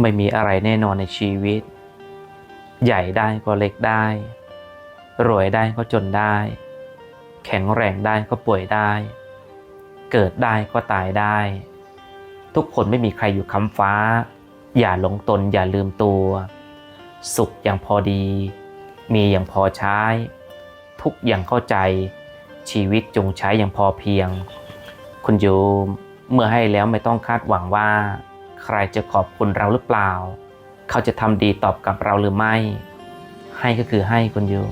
ไม่มีอะไรแน่นอนในชีวิต ใหญ่ได้ก็เล็กได้ รวยได้ก็จนได้ แข็งแรงได้ก็ป่วยได้ เกิดได้ก็ตายได้ ทุกคนไม่มีใครอยู่คำฟ้า อย่าหลงตนอย่าลืมตัว สุขอย่างพอดี มีอย่างพอใช้ ทุกอย่างเข้าใจ ชีวิตจงใช้อย่างพอเพียง คุณโยมเมื่อให้แล้วไม่ต้องคาดหวังว่า ใครจะขอบคุณเราหรือเปล่า เขาจะทำดีตอบกับเราหรือไม่ ให้ก็คือให้คุณโยม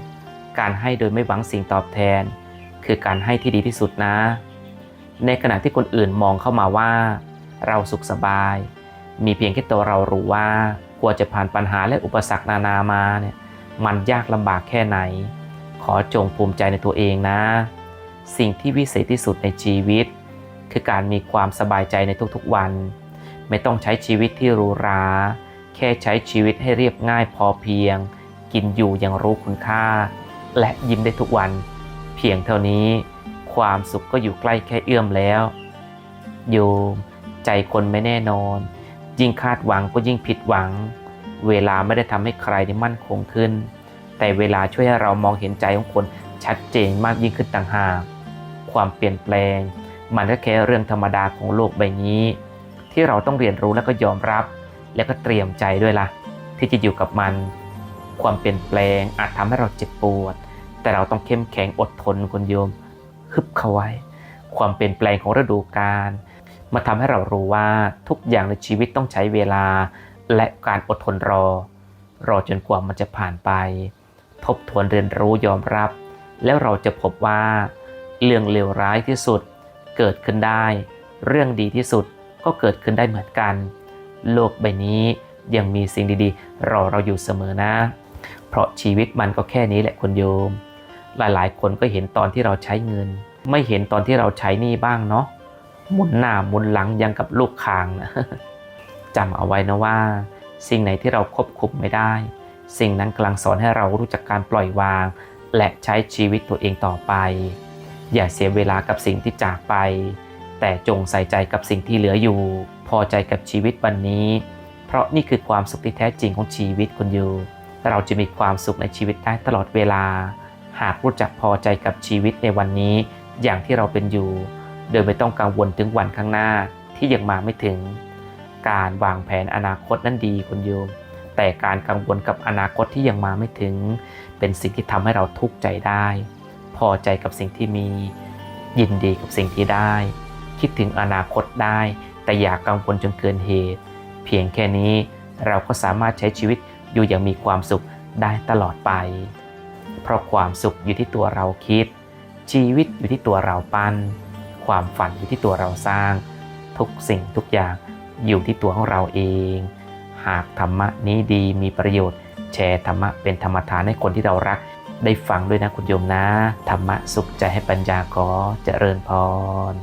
การให้โดยไม่หวังสิ่งตอบแทน คือการให้ที่ดีที่สุดนะ ในขณะที่คนอื่นมองเข้ามาว่า เราสุขสบาย มีเพียงแค่ตัวเรารู้ว่ากว่าจะผ่านปัญหาและอุปสรรคนานามาเนี่ยมันยากลำบากแค่ไหน ขอจงภูมิใจในตัวเองนะ สิ่งที่วิเศษที่สุดในชีวิต คือการมีความสบายใจในทุกๆวัน ไม่ต้องใช้ชีวิตที่หรูหรา แค่ใช้ชีวิตให้เรียบง่ายพอเพียง กินอยู่อย่างรู้คุณค่า และยิ้มได้ทุกวัน เพียงเท่านี้ ความสุขก็อยู่ใกล้แค่เอื้อมแล้ว โยม ใจคนไม่แน่นอน ยิ่งคาดหวังก็ยิ่งผิดหวัง เวลาไม่ได้ทำให้ใครได้มั่นคงขึ้น แต่เวลาช่วยให้เรามองเห็นใจของคนชัดเจนมากยิ่งขึ้นต่างหาก ความเปลี่ยนแปลง มันก็แค่เรื่องธรรมดาของโลกใบนี้ ที่เราต้องเรียนรู้แล้วก็ยอมรับ แล้วก็เตรียมใจด้วยล่ะ ที่จะอยู่กับมัน ความเปลี่ยนแปลงอาจทำให้เราเจ็บปวด แต่เราต้องเข้มแข็งอดทนคุณโยมฮึบเข้าไว้ ความเปลี่ยนแปลงของฤดูกาลมาทำให้เรารู้ว่าทุกอย่างในชีวิตต้องใช้เวลา และการอดทนรอ รอจนกว่ามันจะผ่านไป ทบทวนเรียนรู้ยอมรับ แล้วเราจะพบว่า เรื่องเลวร้ายที่สุดเกิดขึ้นได้ เรื่องดีที่สุด ก็เกิดขึ้นได้เหมือนกัน โลกใบนี้ยังมีสิ่งดีๆ รอเราอยู่เสมอนะ เพราะชีวิตมันก็แค่นี้แหละคุณโยม หลายๆ คนก็เห็นตอนที่เราใช้เงิน ไม่เห็นตอนที่เราใช้หนี้บ้างเนาะหมุนหน้าหมุนหลังยังกับลูกคางนะจำเอาไว้นะว่า สิ่งไหนที่เราควบคุมไม่ได้ สิ่งนั้นกำลังสอนให้เรารู้จักการปล่อยวาง และใช้ชีวิตตัวเองต่อไป อย่าเสียเวลากับสิ่งที่จากไป แต่จงใส่ใจกับสิ่งที่เหลืออยู่ พอใจกับชีวิตวันนี้ เพราะนี่คือความสุขที่แท้จริงของชีวิตคุณอยู่ เราจะมีความสุขในชีวิตได้ตลอดเวลา หากรู้จักพอใจกับชีวิตในวันนี้ อย่างที่เราเป็นอยู่ โดยไม่ต้องกังวลถึงวันข้างหน้าที่ยังมาไม่ถึง การวางแผนอนาคตนั้นดีคุณโยม แต่การกังวลกับอนาคตที่ยังมาไม่ถึง เป็นสิ่งที่ทำให้เราทุกข์ใจได้ พอใจกับสิ่งที่มี ยินดีกับสิ่งที่ได้ คิดถึงอนาคตได้ แต่อย่ากกังวลจนเกินเหตุ เพียงแค่นี้เราก็สามารถใช้ชีวิตอยู่อย่างมีความสุขได้ตลอดไป เพราะความสุขอยู่ที่ตัวเราคิด ชีวิตอยู่ที่ตัวเราปั้น ความฝันอยู่ที่ตัวเราสร้าง ทุกสิ่งทุกอย่างอยู่ที่ตัวของเราเอง หากธรรมะนี้ดีมีประโยชน์ แชร์ธรรมะเป็นธรรมทานให้คนที่เรารัก ได้ฟังด้วยนะคุณโยมนะ ธรรมะสุขใจให้ปัญญาขอเจริญพร